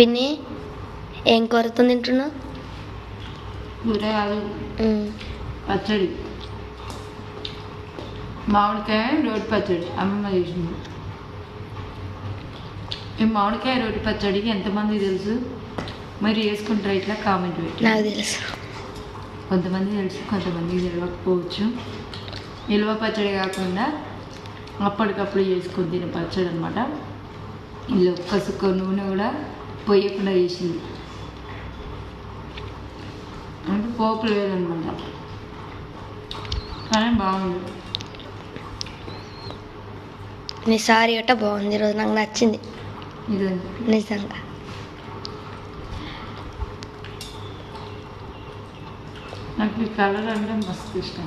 పిన్ని ఏం కూరతో తింటున్నావు? కూర కాదు. పచ్చడి. మామిడికాయ రోటి పచ్చడి. అమ్మమ్మ చేసింది. ఈ మామిడికాయ రోటి పచ్చడికి ఎంతమంది తెలుసు? మీరు చేసుకుంటారు ఇట్లా కామెంట్ పెట్టి? నాకు తెలుసు. కొంతమంది తెలుసు కొంతమందికి తెలియకపోవచ్చు నిల్వ పచ్చడి కాకుండా అప్పటికప్పుడు చేసుకొని తినే పచ్చడి అనమాట ఇలా ఒక్క సుక్క నూనె కూడా పొయ్యకుండా చేసింది. అంటే పోపు లేదనమాట కానీ బాగుంది. నీ సారీ గట్ట బాగుంది. ఈరోజు నాకు నచ్చింది. నిజంగా. నాకు ఈ కలర్ అంటే మస్తు ఇష్టం.